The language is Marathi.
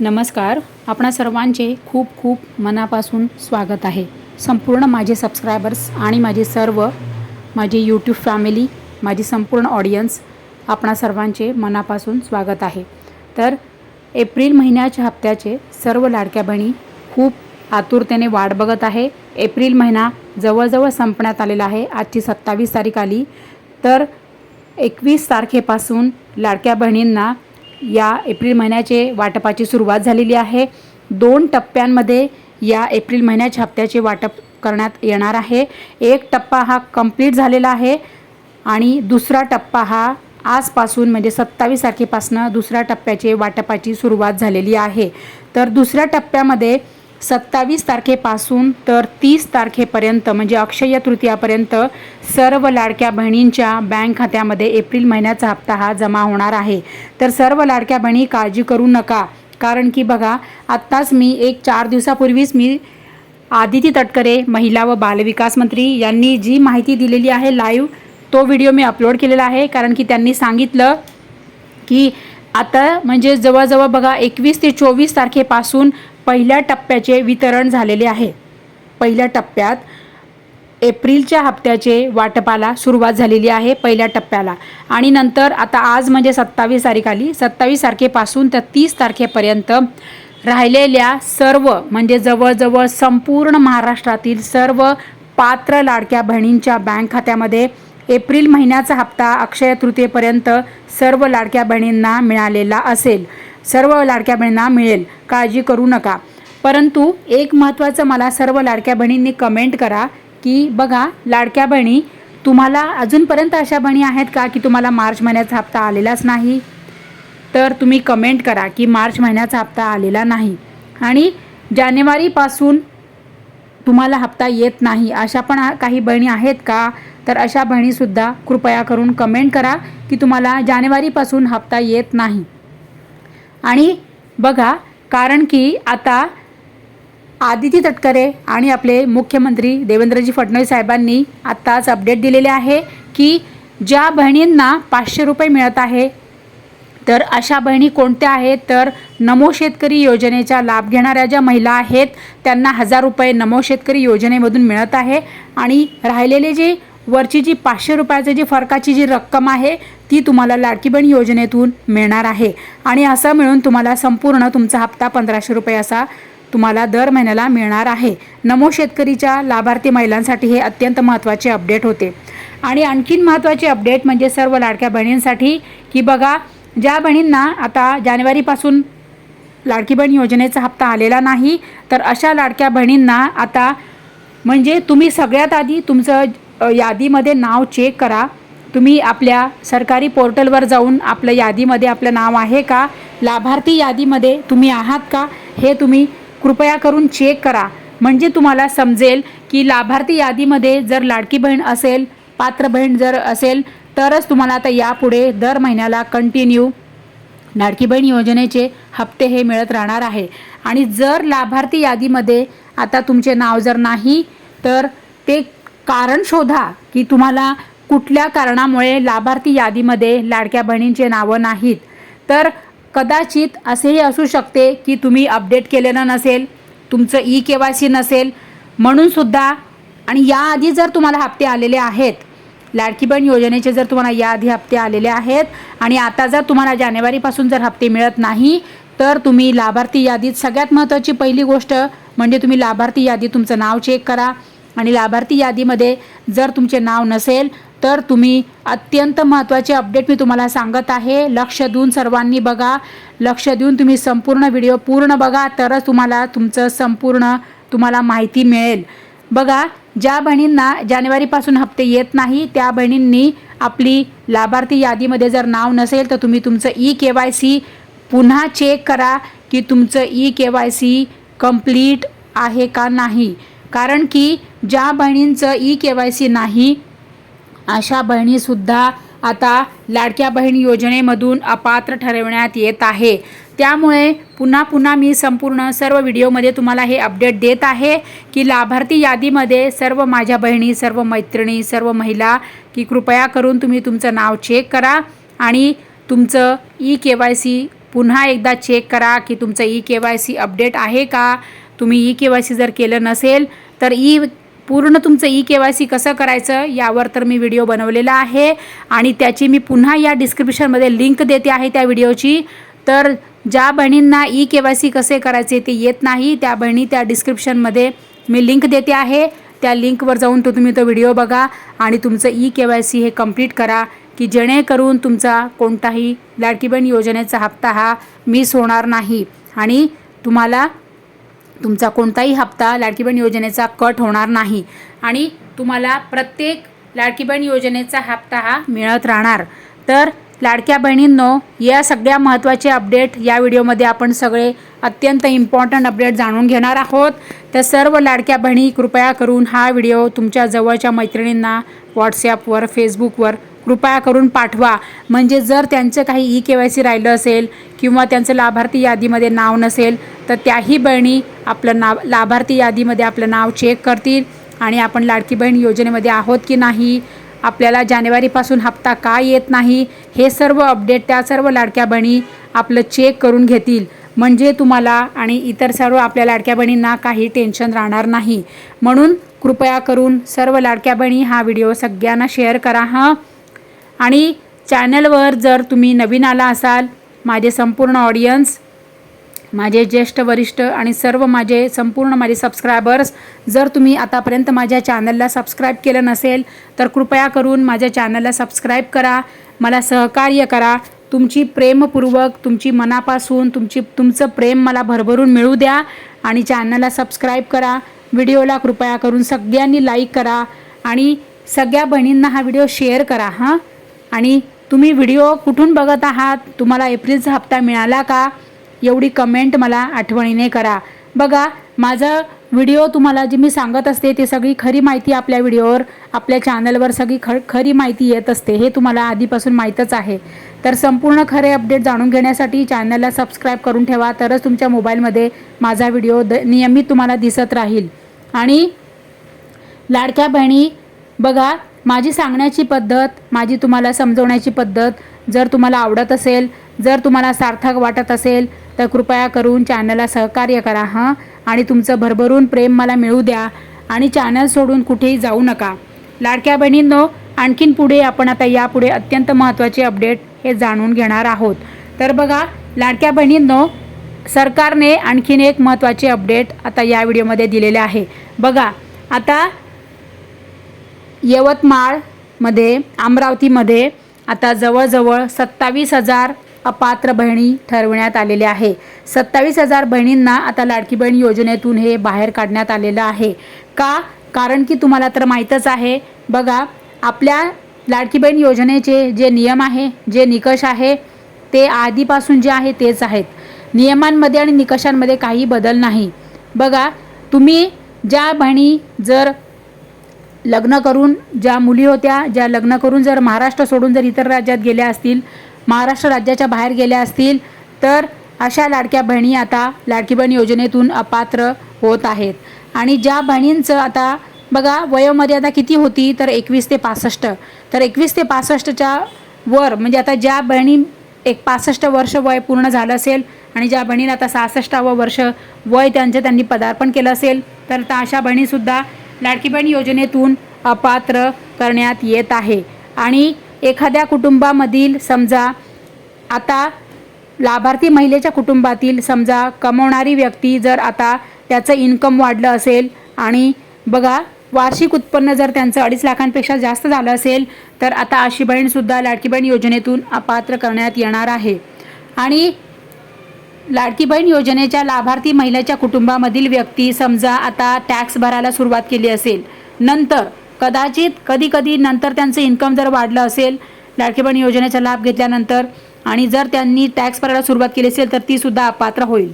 नमस्कार. आपणा सर्वांचे खूप खूप मनापासून स्वागत आहे. संपूर्ण माझे सबस्क्रायबर्स आणि माझे सर्व माझे यूट्यूब फॅमिली माझी संपूर्ण ऑडियन्स आपणा सर्वांचे मनापासून स्वागत आहे. तर एप्रिल महिन्याच्या हप्त्याचे सर्व लाडक्या बहिणी खूप आतुरतेने वाट बघत आहे. एप्रिल महिना जवळजवळ संपण्यात आलेला आहे. आजची सत्तावीस तारीख आली. तर एकवीस तारखेपासून लाडक्या बहिणींना या एप्रिल महिन्याचे वाटपाची सुरुवात झालेली आहे. दोन टप्प्यांमध्ये या एप्रिल महिन्याच्या हप्त्याचे वाटप करण्यात येणार आहे. एक टप्पा हा कंप्लीट झालेला आहे आणि दुसरा टप्पा हा आजपासून म्हणजे सत्तावीस तारखेपासून दुसऱ्या टप्प्याचे वाटपाची सुरुवात झालेली आहे. तर दुसऱ्या टप्प्यामध्ये सत्तावीस तारखेपासून तर तीस तारखेपर्यंत म्हणजे अक्षय तृतीयापर्यंत सर्व लाडक्या बहिणींच्या बँक खात्यामध्ये एप्रिल महिन्याचा हप्ता हा जमा होणार आहे. तर सर्व लाडक्या बहिणी काळजी करू नका. कारण की बघा आत्ताच मी एक चार दिवसापूर्वीच मी आदिती तटकरे महिला व बालविकास मंत्री यांनी जी माहिती दिलेली आहे लाईव्ह तो व्हिडिओ मी अपलोड केलेला आहे. कारण की त्यांनी सांगितलं की आता म्हणजे जवळजवळ बघा एकवीस ते चोवीस तारखेपासून पहिल्या टप्प्याचे वितरण झालेले आहे. पहिल्या टप्प्यात एप्रिलच्या हप्त्याचे वाटपाला सुरुवात झालेली आहे पहिल्या टप्प्याला. आणि नंतर आता आज म्हणजे सत्तावीस तारीख आली. सत्तावीस तारखेपासून तर तीस तारखेपर्यंत राहिलेल्या सर्व म्हणजे जवळजवळ संपूर्ण महाराष्ट्रातील सर्व पात्र लाडक्या बहिणींच्या बँक खात्यामध्ये एप्रिल महिन्याचा हप्ता अक्षय तृतीयेपर्यंत सर्व लाडक्या बहिणींना मिळालेला असेल. सर्व लाडक्या बहिणींना मिळेल. काळजी करू नका. परंतु एक महत्त्वाचं मला सर्व लाडक्या बहिणींनी कमेंट करा की बघा लाडक्या बहिणी तुम्हाला अजूनपर्यंत अशा बहिणी आहेत का की तुम्हाला मार्च महिन्याचा हप्ता आलेलाच नाही? तर तुम्ही कमेंट करा की मार्च महिन्याचा हप्ता आलेला नाही आणि जानेवारीपासून तुम्हाला हप्ता येत नाही. अशा पण काही बहिणी आहेत का? तर अशा बहिणीसुद्धा कृपया करून कमेंट करा की तुम्हाला जानेवारीपासून हप्ता येत नाही. आणि बघा कारण की आता आदिती तटकरे आणि आपले मुख्यमंत्री देवेंद्रजी फडणवीस साहेबांनी आत्ताच अपडेट दिलेले आहे की ज्या बहिणींना पाचशे रुपये मिळत आहे तर अशा बहिणी कोणत्या आहेत? तर नमो शेतकरी योजनेचा लाभ घेणाऱ्या ज्या महिला आहेत त्यांना हजार रुपये नमो शेतकरी योजनेमधून मिळत आहे. आणि राहिलेले जे वरची जी पाचशे रुपयाची जी फरकाची जी रक्कम आहे ती तुम्हाला लाडकी बहीण योजनेतून मिळणार आहे. आणि असं मिळून तुम्हाला संपूर्ण तुमचा हप्ता पंधराशे रुपये असा तुम्हाला दर महिन्याला मिळणार आहे. नमो शेतकरीच्या लाभार्थी महिलांसाठी हे अत्यंत महत्त्वाचे अपडेट होते. आणि आणखीन महत्त्वाचे अपडेट म्हणजे सर्व लाडक्या बहिणींसाठी की बघा ज्या बहिणींना आता जानेवारीपासून लाडकी बहीण योजनेचा हप्ता आलेला नाही तर अशा लाडक्या बहिणींना आता म्हणजे तुम्ही सगळ्यात आधी तुमचं यादीमध्ये नाव चेक करा. तुम्ही आपल्या सरकारी पोर्टलवर जाऊन आपलं यादीमध्ये आपलं नाव आहे का? लाभार्थी यादीमध्ये तुम्ही आहात का? हे तुम्ही कृपया करून चेक करा. म्हणजे तुम्हाला समजेल की लाभार्थी यादीमध्ये जर लाडकी बहीण असेल पात्र बहीण जर असेल तरच तुम्हाला आता यापुढे दर महिन्याला कंटिन्यू लाडकी बहीण योजनेचे हप्ते हे मिळत राहणार आहे. आणि जर लाभार्थी यादीमध्ये आता तुमचे नाव जर नाही तर ते कारण शोधा की तुम्हाला कुठल्या कारणामुळे लाभार्थी यादीमध्ये लाडक्या बहिणींचे नावं नाहीत. तर कदाचित असेही असू शकते की तुम्ही अपडेट केलेलं नसेल तुमचं ई के वाय सी नसेल म्हणूनसुद्धा आणि याआधी जर तुम्हाला हप्ते आलेले आहेत लाडकी बहीण योजनेचे जर तुम्हाला याआधी हप्ते आलेले आहेत आणि आता जर तुम्हाला जानेवारीपासून जर हप्ते मिळत नाही तर तुम्ही लाभार्थी यादीत सगळ्यात महत्त्वाची पहिली गोष्ट म्हणजे तुम्ही लाभार्थी यादीत तुमचं नाव चेक करा. आणि लाभार्थी यादीमध्ये जर तुमचे नाव नसेल तर तुम्ही अत्यंत महत्त्वाचे अपडेट मी तुम्हाला सांगत आहे. लक्ष देऊन सर्वांनी बघा. लक्ष देऊन तुम्ही संपूर्ण व्हिडिओ पूर्ण बघा तरच तुम्हाला तुमचं संपूर्ण तुम्हाला माहिती मिळेल. बघा ज्या बहिणींना जानेवारीपासून हप्ते येत नाही त्या बहिणींनी आपली लाभार्थी यादीमध्ये जर नाव नसेल तर तुम्ही तुमचं ई के वाय सी पुन्हा चेक करा की तुमचं E K Y C complete आहे का नाही. कारण की ज्या बहिणींचं ई के वाय सी नाही अशा बहिणीसुद्धा आता लाडक्या बहीण योजनेमधून अपात्र ठरवण्यात येत आहे. त्यामुळे पुन्हा पुन्हा मी संपूर्ण सर्व व्हिडिओमध्ये तुम्हाला हे अपडेट देत आहे की लाभार्थी यादीमध्ये सर्व माझ्या बहिणी सर्व मैत्रिणी सर्व महिला की कृपया करून तुम्ही तुमचं नाव चेक करा आणि तुमचं ई के वाय सी पुन्हा एकदा चेक करा की तुमचं E K Y C update आहे का. तुम्ही ई के वाय सी जर केलं नसेल तर ई पूर्ण तुमचं ई के वाय सी कसं करायचं यावर तर मी व्हिडिओ बनवलेला आहे. आणि त्याची मी पुन्हा या डिस्क्रिप्शनमध्ये लिंक देते आहे त्या व्हिडिओची. तर ज्या बहिणींना ई के वाय सी कसे करायचे ते येत नाही त्या बहिणी त्या डिस्क्रिप्शनमध्ये मी लिंक देते आहे. त्या लिंकवर जाऊन तो तुम्ही तो व्हिडिओ बघा आणि तुमचं ई के वाय सी हे कंप्लीट करा की जेणेकरून तुमचा कोणताही लाडकी बहीण योजनेचा हप्ता हा मिस होणार नाही. आणि तुम्हाला तुमचा कोणताही हप्ता लाडकी बहीण योजनेचा कट होणार नाही आणि तुम्हाला प्रत्येक लाडकी बहीण योजनेचा हप्ता हा मिळत राहणार. तर लाडक्या बहिणींनो या सगळ्या महत्त्वाचे अपडेट या व्हिडिओमध्ये आपण सगळे अत्यंत इम्पॉर्टंट अपडेट जाणून घेणार आहोत. तर सर्व लाडक्या बहिणी कृपया करून हा व्हिडिओ तुमच्या जवळच्या मैत्रिणींना व्हॉट्सॲपवर फेसबुकवर कृपया करून पाठवा. म्हणजे जर त्यांचं काही ई के वाय सी राहिलं असेल किंवा त्यांचं लाभार्थी यादीमध्ये नाव नसेल तर त्याही बहिणी आपलं नाव लाभार्थी यादीमध्ये आपलं नाव चेक करतील आणि आपण लाडकी बहीण योजनेमध्ये आहोत की नाही आपल्याला जानेवारीपासून हप्ता का येत नाही हे सर्व अपडेट त्या सर्व लाडक्या बहिणी आपलं चेक करून घेतील. म्हणजे तुम्हाला आणि इतर सर्व आपल्या लाडक्या बहिणींना काही टेन्शन राहणार नाही. म्हणून कृपया करून सर्व लाडक्या बहिणी हा व्हिडिओ सगळ्यांना शेअर करा हां. आणि चॅनलवर जर तुम्ही नवीन आला असाल माझे संपूर्ण ऑडियन्स माझे ज्येष्ठ वरिष्ठ आणि सर्व माझे संपूर्ण माझे सबस्क्रायबर्स जर तुम्ही आतापर्यंत माझ्या चॅनलला सबस्क्राईब केलं नसेल तर कृपया करून माझ्या चॅनलला सबस्क्राईब करा मला सहकार्य करा. तुमची प्रेमपूर्वक तुमची मनापासून तुमची तुमचं प्रेम मला भरभरून मिळू द्या आणि चॅनलला सबस्क्राईब करा. व्हिडिओला कृपया करून सगळ्यांनी लाईक करा आणि सगळ्या बहिणींना हा व्हिडिओ शेअर करा हां. आणि तुम्ही व्हिडिओ कुठून बघत आहात? तुम्हाला एप्रिलचा हप्ता मिळाला का? एवढी कमेंट मला आठवणीने करा. बघा माझं व्हिडिओ तुम्हाला जी मी सांगत असते ते सगळी खरी माहिती आपल्या व्हिडिओवर आपल्या चॅनलवर सगळी ख खरी माहिती येत असते हे तुम्हाला आधीपासून माहीतच आहे. तर संपूर्ण खरे अपडेट जाणून घेण्यासाठी चॅनलला सबस्क्राईब करून ठेवा तरच तुमच्या मोबाईलमध्ये माझा व्हिडिओ द नियमित तुम्हाला दिसत राहील. आणि लाडक्या बहिणी बघा माझी सांगण्याची पद्धत माझी तुम्हाला समजवण्याची पद्धत जर तुम्हाला आवडत असेल जर तुम्हाला सार्थक वाटत असेल तर कृपया करून चॅनलला सहकार्य करा हां? आणि तुमचं भरभरून प्रेम मला मिळू द्या आणि चॅनल सोडून कुठेही जाऊ नका. लाडक्या बहिणींनो आणखीन पुढे आपण आता यापुढे अत्यंत महत्त्वाचे अपडेट हे जाणून घेणार आहोत. तर बघा लाडक्या बहिणींनो सरकारने आणखीन एक महत्त्वाचे अपडेट आता या व्हिडिओमध्ये दिलेले आहे. बघा आता यवतमाळमध्ये अमरावतीमध्ये आता जवळजवळ सत्तावीस हजार अपात्र बहिणी ठरविण्यात आलेल्या आहे. सत्तावीस हजार बहिणींना आता लाडकी बहीण योजनेतून हे बाहेर काढण्यात आलेलं आहे. का? कारण की तुम्हाला तर माहीतच आहे. बघा आपल्या लाडकी बहीण योजनेचे जे नियम आहे जे निकष आहे ते आधीपासून जे आहे तेच आहेत. नियमांमध्ये आणि निकषांमध्ये काही बदल नाही. बघा तुम्ही ज्या बहिणी जर लग्न करून ज्या मुली होत्या ज्या लग्न करून जर महाराष्ट्र सोडून जर इतर राज्यात गेल्या असतील महाराष्ट्र राज्याच्या बाहेर गेल्या असतील तर अशा लाडक्या बहिणी आता लाडकी बहीण योजनेतून अपात्र होत आहेत. आणि ज्या बहिणींचं आता बघा वयोमर्यादा किती होती तर एकवीस ते पासष्ट. तर एकवीस ते पासष्टच्या वर म्हणजे आता ज्या बहिणी एक पासष्ट वर्ष वय पूर्ण झालं असेल आणि ज्या बहिणीला आता सहासष्टावं वर्ष वय त्यांचं त्यांनी पदार्पण केलं असेल तर त्या अशा बहिणीसुद्धा लाडकी बहीण योजनेतून अपात्र करण्यात येत आहे. आणि एखाद्या कुटुंबामधील समजा आता लाभार्थी महिलेच्या कुटुंबातील समजा कमवणारी व्यक्ती जर आता त्याचं इन्कम वाढलं असेल आणि बघा वार्षिक उत्पन्न जर त्यांचं अडीच लाखांपेक्षा जास्त झालं असेल तर आता अशी बहीणसुद्धा लाडकी बहीण योजनेतून अपात्र करण्यात येणार आहे. आणि लाडकी बहीण योजनेच्या लाभार्थी महिलेच्या कुटुंबामधील व्यक्ती समजा आता टॅक्स भरायला सुरुवात केली असेल नंतर कदाचित कधी कधी नंतर त्यांचं इन्कम जर वाढलं असेल लाडकी बहीण योजनेचा लाभ घेतल्यानंतर आणि जर त्यांनी टॅक्स भरायला सुरुवात केली असेल तर ती सुद्धा अपात्र होईल.